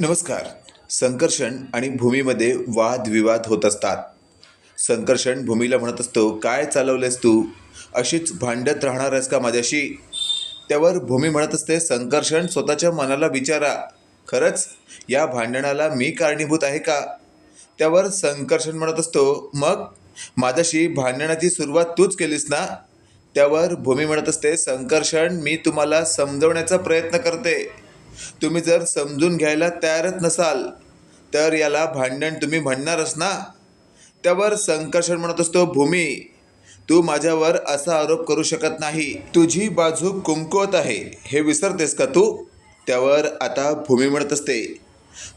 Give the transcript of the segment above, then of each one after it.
नमस्कार. संकर्षण आणि भूमीमध्ये वादविवाद होत असतात. संकर्षण भूमीला म्हणत असतो काय चालवलेस तू? अशीच भांडत राहणार आहेस का माझ्याशी? त्यावर भूमी म्हणत असते संकर्षण स्वतःच्या मनाला विचारा. खरंच या भांडणाला मी कारणीभूत आहे का? त्यावर संकर्षण म्हणत असतो मग? माझ्याशी भांडणाची सुरुवात तूच केलीस ना? त्यावर भूमी म्हणत असते संकर्षण मी तुम्हाला समजवण्याचा प्रयत्न करते. तुम्ही जर समजून घ्यायला तयारच नसाल तर याला भांडण तुम्ही म्हणणारच ना? त्यावर संकर्षण म्हणत असतो भूमी तू माझ्यावर असा आरोप करू शकत नाही. तुझी बाजू कुमकुवत आहे. हे विसरतेस का तू? त्यावर आता भूमी म्हणत असते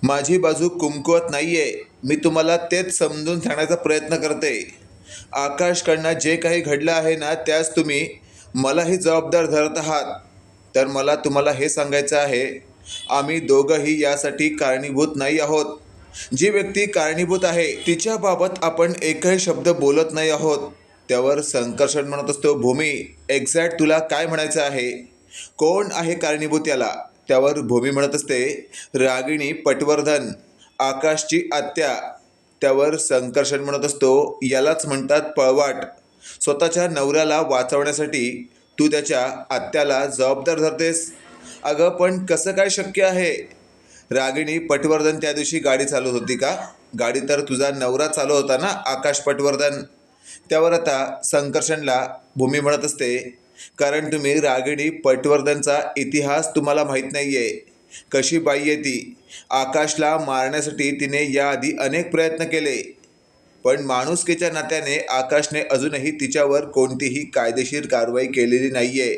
माझी बाजू कुमकुवत नाही आहे मी तुम्हाला तेच समजून सांगण्याचा प्रयत्न करते. आकाशकडनं जे काही घडलं आहे ना त्यास तुम्ही मलाही जबाबदार धरत आहात. तर मला तुम्हाला हे सांगायचं आहे आम्ही दोघंही यासाठी कारणीभूत नाही आहोत. जी व्यक्ती कारणीभूत आहे तिच्याबाबत आपण एकही शब्द बोलत नाही आहोत. त्यावर संकर्षण म्हणत असतो भूमी एक्झॅक्ट तुला काय म्हणायचं आहे? कोण आहे कारणीभूत याला? त्यावर भूमी म्हणत असते रागिणी पटवर्धन आकाशची आत्या. त्यावर संकर्षण म्हणत असतो यालाच म्हणतात पळवाट. स्वतःच्या नवऱ्याला वाचवण्यासाठी तू त्याच्या आत्याला जबाबदार धरतेस. अगं पण कसं काय शक्य आहे? रागिणी पटवर्धन त्या दिवशी गाडी चालवत होती का? गाडी तर तुझा नवरा चालू होता ना आकाश पटवर्धन? त्यावर आता संकर्षणला भूमी म्हणत असते. कारण तुम्ही रागिणी पटवर्धनचा इतिहास तुम्हाला माहीत नाही आहे कशी बाई आहे ती? आकाशला मारण्यासाठी तिने याआधी अनेक प्रयत्न केले. पण माणुसकीच्या नात्याने आकाशने अजूनही तिच्यावर कोणतीही कायदेशीर कारवाई केलेली नाही आहे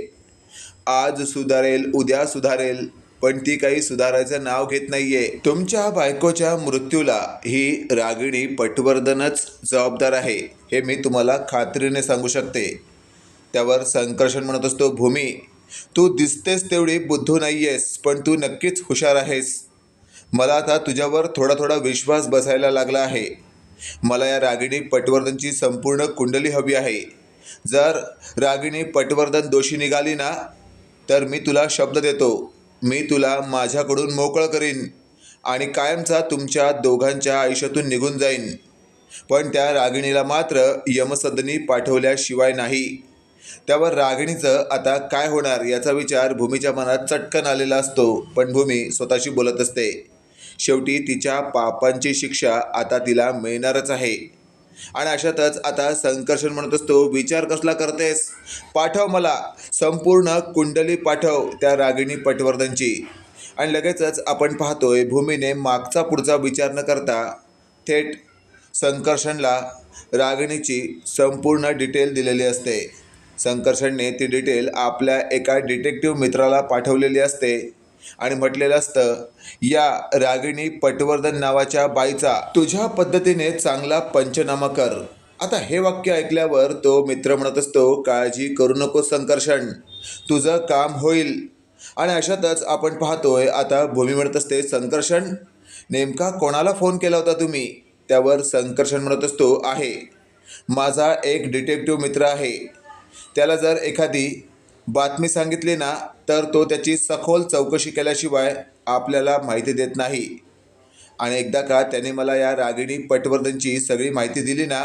आज सुधारेल उद्या सुधारेल पण ती काही सुधारायचं नाव घेत नाहीये. तुमच्या बायकोच्या मृत्यूला ही रागिणी पटवर्धनच जबाबदार आहे हे मी तुम्हाला खात्रीने सांगू शकते. त्यावर संकर्षण म्हणत असतो भूमी तू दिसतेस तेवढी बुद्धू नाही आहेस पण तू नक्कीच हुशार आहेस. मला आता तुझ्यावर थोडा थोडा विश्वास बसायला लागला आहे. मला या रागिणी पटवर्धनची संपूर्ण कुंडली हवी आहे. जर रागिणी पटवर्धन दोषी निघाली ना तर मी तुला शब्द देतो. मी तुला माझ्याकडून मोकळं करीन आणि कायमचा तुमच्या दोघांच्या आयुष्यातून निघून जाईन. पण त्या रागिणीला मात्र यमसदनी पाठवल्याशिवाय नाही. त्यावर रागिणीचं आता काय होणार याचा विचार भूमीच्या मनात चटकन आलेला असतो. पण भूमी स्वतःशी बोलत असते. शेवटी तिच्या पापांची शिक्षा आता तिला मिळणारच आहे. आणि अशातच आता संकर्षण म्हणत असतो विचार कसला करतेस? पाठव मला. संपूर्ण कुंडली पाठव त्या रागिणी पटवर्धनची. आणि लगेचच आपण पाहतोय भूमीने मागचा पुढचा विचार न करता थेट संकर्षणला रागिणीची संपूर्ण डिटेल दिलेली असते. संकर्षणने ती डिटेल आपल्या एका डिटेक्टिव्ह मित्राला पाठवलेली असते. आणि म्हटलेलं असतं या रागिणी पटवर्धन नावाच्या बाईचा तुझ्या पद्धतीने चांगला पंचनामा कर. आता हे वाक्य ऐकल्यावर तो मित्र म्हणत असतो काळजी करू नको संकर्षण तुझं काम होईल. आणि अशातच आपण पाहतोय आता भूमी म्हणत असते संकर्षण नेमका कोणाला फोन केला होता तुम्ही? त्यावर संकर्षण म्हणत असतो आहे. माझा एक डिटेक्टिव्ह मित्र आहे. त्याला जर एखादी बातमी सांगितली ना तर तो त्याची सखोल चौकशी केल्याशिवाय आपल्याला माहिती देत नाही. आणि एकदा का त्याने मला या रागिणी पटवर्धनची सगळी माहिती दिली ना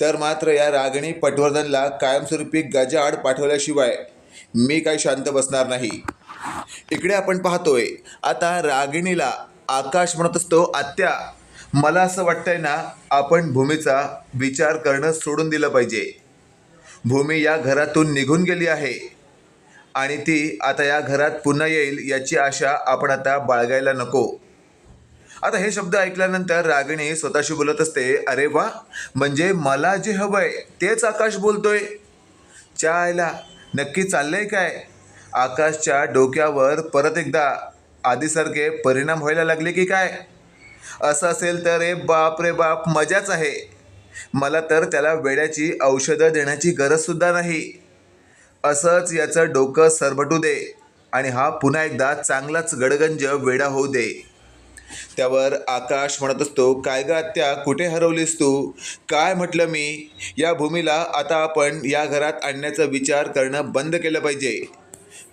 तर मात्र या रागिणी पटवर्धनला कायमस्वरूपी गजाआड पाठवल्याशिवाय मी काही शांत बसणार नाही. इकडे आपण पाहतोय आता रागिणीला आकाश म्हणत असतो आत्या मला असं वाटतंय ना आपण भूमीचा विचार करणं सोडून दिलं पाहिजे. भूमी या घरातून निघून गेली आहे. आणि ती आता या घरात पुन्हा येईल याची आशा आपण आता बाळगायला नको. आता हे शब्द ऐकल्यानंतर रागिणी स्वतःशी बोलत असते अरे वा म्हणजे मला जे हवंय तेच आकाश बोलतोय. चायला नक्की चाललंय काय? आकाशच्या डोक्यावर परत एकदा आधीसारखे परिणाम व्हायला लागले की काय? असं असेल तर रे बाप रे बाप मजाच आहे. मला तर त्याला वेड्याची औषधं देण्याची गरजसुद्धा नाही. असंच याचं डोकं सरबटू दे आणि हा पुन्हा एकदा चांगलाच गडगंज वेडा होऊ दे. त्यावर आकाश म्हणत असतो काय ग आत्या कुठे हरवलीस तू? काय म्हटलं मी? या भूमीला आता आपण या घरात आणण्याचा विचार करणं बंद केलं पाहिजे.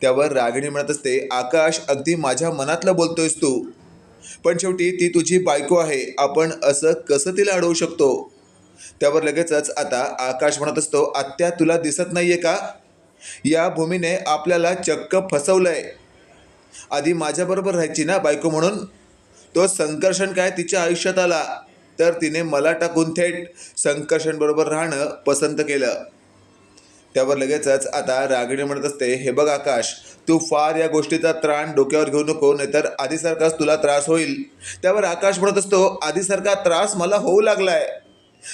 त्यावर रागिणी म्हणत असते आकाश अगदी माझ्या मनातलं बोलतोयस तू. पण शेवटी ती तुझी बायको आहे. आपण असं कसं तिला अडवू शकतो? त्यावर लगेचच आता आकाश म्हणत असतो आत्या तुला दिसत नाहीये का? या भूमीने आपल्याला चक्क फसवलंय. आधी माझ्याबरोबर राहायची ना बायको म्हणून? तो संकर्षण काय तिच्या आयुष्यात आला? तर तिने मला टाकून थेट संकर्षणबरोबर राहणं पसंत केलं. त्यावर लगेचच आता रागिणी म्हणत असते हे बघ आकाश तू फार या गोष्टीचा त्राण डोक्यावर घेऊ नको नाहीतर आधीसारखाच तुला त्रास होईल. त्यावर आकाश म्हणत असतो आधीसारखा त्रास मला होऊ लागलाय.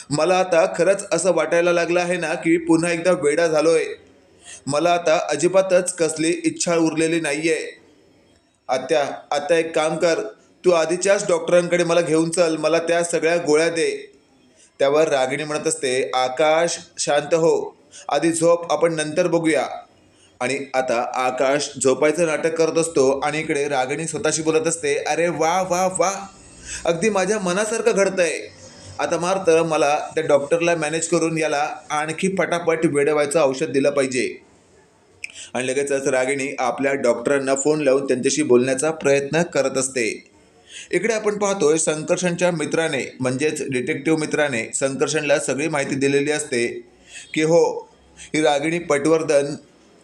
मला आता खरंच असं वाटायला लागलं आहे ना की पुन्हा एकदा वेडा झालोय. मला आता अजिबातच कसली इच्छा उरलेली नाहीये. आत्या आता एक काम कर. तू आधीच्याच डॉक्टरांकडे मला घेऊन चल. मला त्या सगळ्या गोळ्या दे. त्यावर रागिणी म्हणत असते आकाश शांत हो. आधी झोप आपण नंतर बघूया. आणि आता आकाश झोपायचं नाटक करत असतो आणि इकडे रागिणी स्वतःशी बोलत असते अरे वा वा वा. अगदी माझ्या मनासारखं घडतंय. आता मार्थ मला त्या डॉक्टरला मॅनेज करून याला आणखी पटापट वेडवायचं औषध दिलं पाहिजे. आणि लगेचच रागिणी आपल्या डॉक्टरांना फोन लावून त्यांच्याशी बोलण्याचा प्रयत्न करत असते. इकडे आपण पाहतोय संकर्षणच्या मित्राने म्हणजेच डिटेक्टिव्ह मित्राने संकर्षणला सगळी माहिती दिलेली असते की हो ही रागिणी पटवर्धन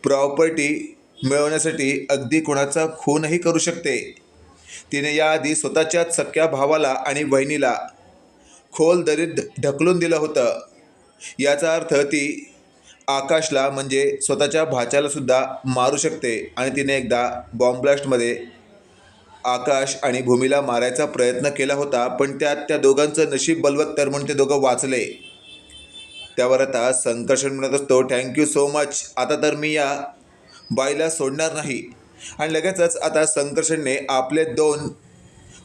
प्रॉपर्टी मिळवण्यासाठी अगदी कोणाचा खूनही करू शकते. तिने याआधी स्वतःच्याच सख्या भावाला आणि बहिणीला खोल दरीत ढकलून दिलं होतं. याचा अर्थ ती आकाशला म्हणजे स्वतःच्या भाच्यालासुद्धा मारू शकते आणि तिने एकदा बॉम्ब ब्लास्टमध्ये आकाश आणि भूमीला मारायचा प्रयत्न केला होता पण त्यात त्या दोघांचं नशीब बलवत्तर म्हणून ते दोघं वाचले. त्यावर आता संकर्षण म्हणत असतो. थँक्यू सो मच आता तर मी या बाईला सोडणार नाही. आणि लगेचच आता संकर्षणने आपले दोन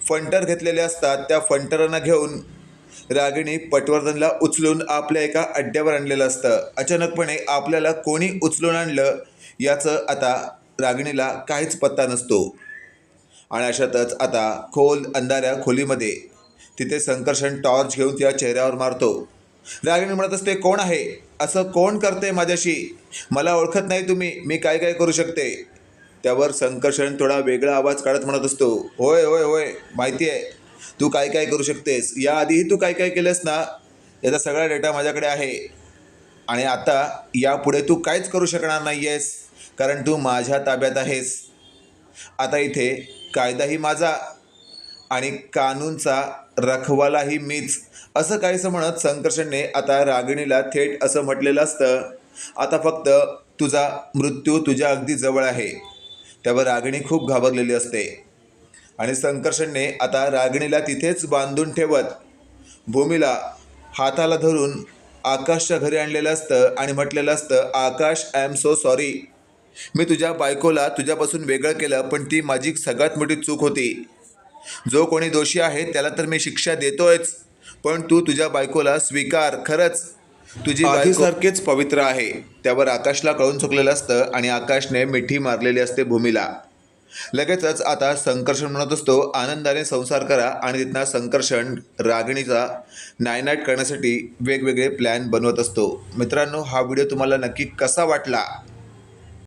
फंटर घेतलेले असतात. त्या फंटरांना घेऊन रागिणी पटवर्धनला उचलून आपल्या एका अड्ड्यावर आणलेलं असतं. अचानकपणे आपल्याला कोणी उचलून आणलं याचं आता रागिणीला काहीच पत्ता नसतो. आणि अशातच आता खोल अंधाऱ्या खोलीमध्ये तिथे संकर्षण टॉर्च घेऊन त्या चेहऱ्यावर मारतो. रागिणी म्हणत असते कोण आहे? असं कोण करते माझ्याशी? मला ओळखत नाही तुम्ही. मी काय काय करू शकते? त्यावर संकर्षण थोडा वेगळा आवाज काढत म्हणत असतो होय होय होय. माहिती आहे. तू काय काय करू शकतेस? याआधीही तू काय काय केलंस ना याचा सगळा डेटा माझ्याकडे आहे. आणि आता यापुढे तू काहीच करू शकणार नाही आहेस कारण तू माझ्या ताब्यात आहेस. आता इथे कायदाही माझा आणि कानूनचा रखवालाही मीच. असं काहीसं म्हणत संकर्षणने आता रागिणीला थेट असं म्हटलेलं असतं आता फक्त तुझा मृत्यू तुझ्या अगदी जवळ आहे. त्यावर रागिणी खूप घाबरलेली असते. आणि संकर्षणने आता रागिणीला तिथेच बांधून ठेवत. भूमीला हाताला धरून आकाशच्या घरी आणलेलं असतं आणि म्हटलेलं असतं Akash I am so sorry मी तुझ्या बायकोला तुझ्यापासून वेगळं केलं पण ती माझी सगळ्यात मोठी चूक होती. जो कोणी दोषी आहे त्याला तर मी शिक्षा देतोयच पण तू तुझ्या बायकोला स्वीकार खरंच. तुझी आधीसारखीच पवित्र आहे. त्यावर आकाशला कळून चुकलेलं असतं आणि आकाशने मिठी मारलेली असते भूमीला. लगेचच आता संकर्षण म्हणत असतो आनंदाने संसार करा आणि तिथनं संकर्षण रागिणीचा नायनाट करण्यासाठी वेगवेगळे प्लॅन बनवत असतो. मित्रांनो हा व्हिडिओ तुम्हाला नक्की कसा वाटला?